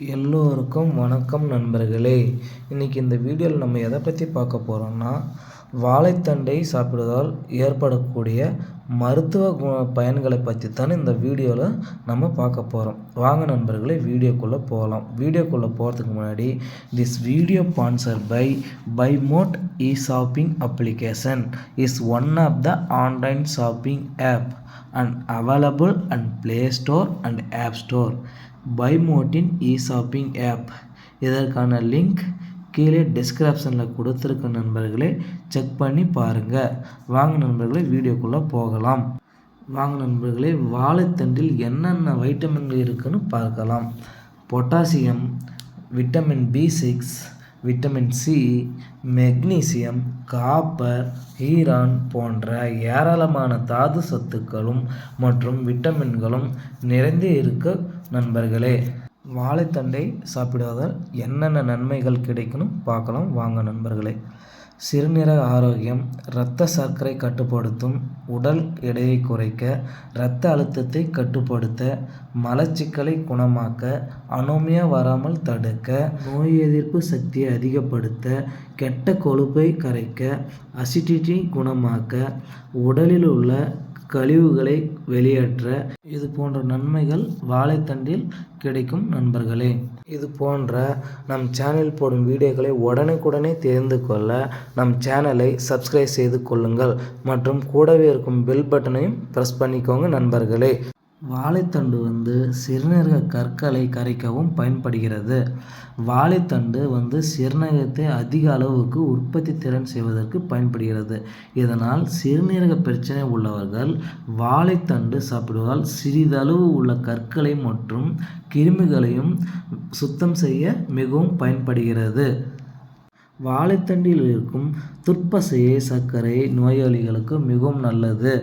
எல்லோருக்கும் வணக்கம் நண்பர்களே. இன்றைக்கி இந்த வீடியோவில் நம்ம எதை பற்றி பார்க்க போகிறோம்னா வாழைத்தண்டை சாப்பிடுவதால் ஏற்படக்கூடிய மருத்துவ கு பயன்களை பற்றி தான் இந்த வீடியோவில் நம்ம பார்க்க போகிறோம் வாங்க நண்பர்களே வீடியோக்குள்ளே போகலாம் வீடியோக்குள்ளே போகிறதுக்கு முன்னாடி this video sponsor by Bymot e shopping application is one of the online shopping app and available and play store and app store பைமோட்டின் e shopping app இதற்கான லிங்க் கீழே டிஸ்கிரிப்ஷனில் கொடுத்துருக்க நண்பர்களே செக் பண்ணி பாருங்கள் வாங்க நண்பர்களே வீடியோக்குள்ளே போகலாம். வாங்க நண்பர்களே வாழைத்தண்டில் என்னென்ன வைட்டமின்கள் இருக்குன்னு பார்க்கலாம். Potassium vitamin B six vitamin C magnesium copper iron போன்ற ஏராளமான தாது சத்துக்களும் மற்றும் விட்டமின்களும் நிறைந்து இருக்க நண்பர்களே வாழைத்தண்டை சாப்பிடுவதால் என்னென்ன நன்மைகள் கிடைக்கணும் பார்க்கலாம். வாங்க நண்பர்களே சிறுநீரக ஆரோக்கியம் இரத்த சர்க்கரை கட்டுப்படுத்தும் உடல் எடையை குறைக்க இரத்த அழுத்தத்தை கட்டுப்படுத்த மலச்சிக்கலை குணமாக்க அனோமியா வராமல் தடுக்க நோய் எதிர்ப்பு சக்தியை அதிகப்படுத்த கெட்ட கொழுப்பை கரைக்க அசிடிட்டி குணமாக்க உடலில் உள்ள கழிவுகளை வெளியேற்ற இது போன்ற நன்மைகள் வாழைத்தண்டில் கிடைக்கும் நண்பர்களே. இது போன்ற நம் சேனல் போடும் வீடியோக்களை உடனுக்குடனே தெரிந்து கொள்ள நம் சேனலை சப்ஸ்கிரைப் செய்து கொள்ளுங்கள் மற்றும் கூடவே இருக்கும் பெல் பட்டனையும் ப்ரெஸ் பண்ணிக்கோங்க நண்பர்களே. வாழைத்தண்டு வந்து சிறுநீரக கற்களை கரைக்கவும் பயன்படுகிறது. வாழைத்தண்டு வந்து சிறுநீரகத்தை அதிக அளவுக்கு உற்பத்தி திறன் செய்வதற்கு பயன்படுகிறது. இதனால் சிறுநீரக பிரச்சனை உள்ளவர்கள் வாழைத்தண்டு சாப்பிடுவதால் சிறிதளவு உள்ள கற்களை மற்றும் கிருமிகளையும் சுத்தம் செய்ய மிகவும் பயன்படுகிறது. வாழைத்தண்டில் இருக்கும் துற்பசையை சர்க்கரை நோயாளிகளுக்கு மிகவும் நல்லது.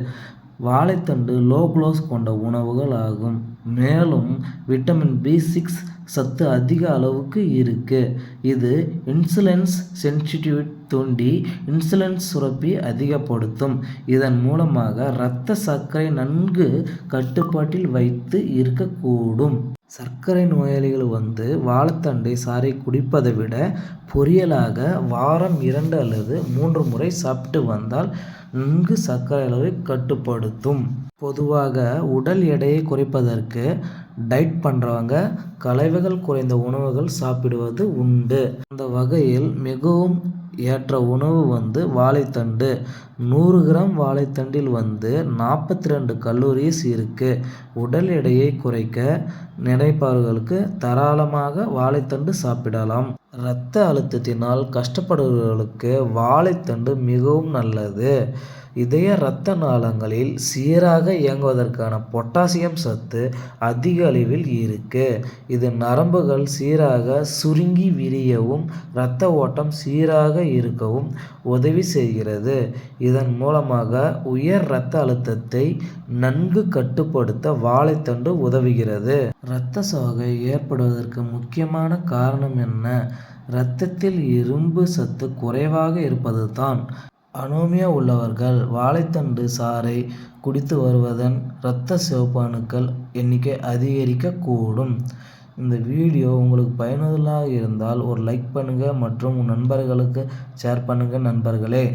வாழைத்தண்டு லோ குளோஸ் கொண்ட உணவுகள் ஆகும் மேலும் விட்டமின் பி சிக்ஸ் சத்து அதிக அளவுக்கு இருக்குது இது இன்சுலன்ஸ் சென்சிட்டிவ் தூண்டி இன்சுலன்ஸ் சுரப்பி அதிகப்படுத்தும். இதன் மூலமாக இரத்த சர்க்கரை நன்கு கட்டுப்பாட்டில் வைத்து இருக்கக்கூடும். சர்க்கரை நோயாளிகள் வந்து வாழைத்தண்டை சாறை குடிப்பதை விட பொரியலாக வாரம் இரண்டு அல்லது மூன்று முறை சாப்பிட்டு வந்தால் நன்கு சர்க்கரை அளவை கட்டுப்படுத்தும். பொதுவாக உடல் எடையை குறைப்பதற்கு டைட் பண்ணுறவங்க கலவைகள் குறைந்த உணவுகள் சாப்பிடுவது உண்டு. அந்த வகையில் மிகவும் ஏற்ற உணவு வந்து வாழைத்தண்டு. நூறு கிராம் வாழைத்தண்டில் வந்து நாற்பத்தி ரெண்டு கல்லூரிஸ் இருக்குது உடல் எடையை குறைக்க நினைப்பவர்களுக்கு தாராளமாக வாழைத்தண்டு சாப்பிடலாம். இரத்த அழுத்தத்தினால் கஷ்டப்படுபவர்களுக்கு வாழைத்தண்டு மிகவும் நல்லது. இதய இரத்த நாளங்களில் சீராக இயங்குவதற்கான பொட்டாசியம் சத்து அதிக அளவில் இருக்கு. இது நரம்புகள் சீராக சுருங்கி விரியவும் இரத்த ஓட்டம் சீராக இருக்கவும் உதவி செய்கிறது. இதன் மூலமாக உயர் இரத்த அழுத்தத்தை நன்கு கட்டுப்படுத்த வாழைத்தண்டு உதவுகிறது. இரத்த சோகை ஏற்படுவதற்கு முக்கியமான காரணம் என்ன? இரத்தத்தில் இரும்பு சத்து குறைவாக இருப்பது தான் அனோமியா உள்ளவர்கள் வாழைத்தண்டு சாறை குடித்து வருவதன் இரத்த சிவப்பு அணுக்கள் எண்ணிக்கை அதிகரிக்கக்கூடும். இந்த வீடியோ உங்களுக்கு பயனுள்ளதாக இருந்தால் ஒரு லைக் பண்ணுங்கள் மற்றும் உன் நண்பர்களுக்கு ஷேர் பண்ணுங்கள் நண்பர்களே.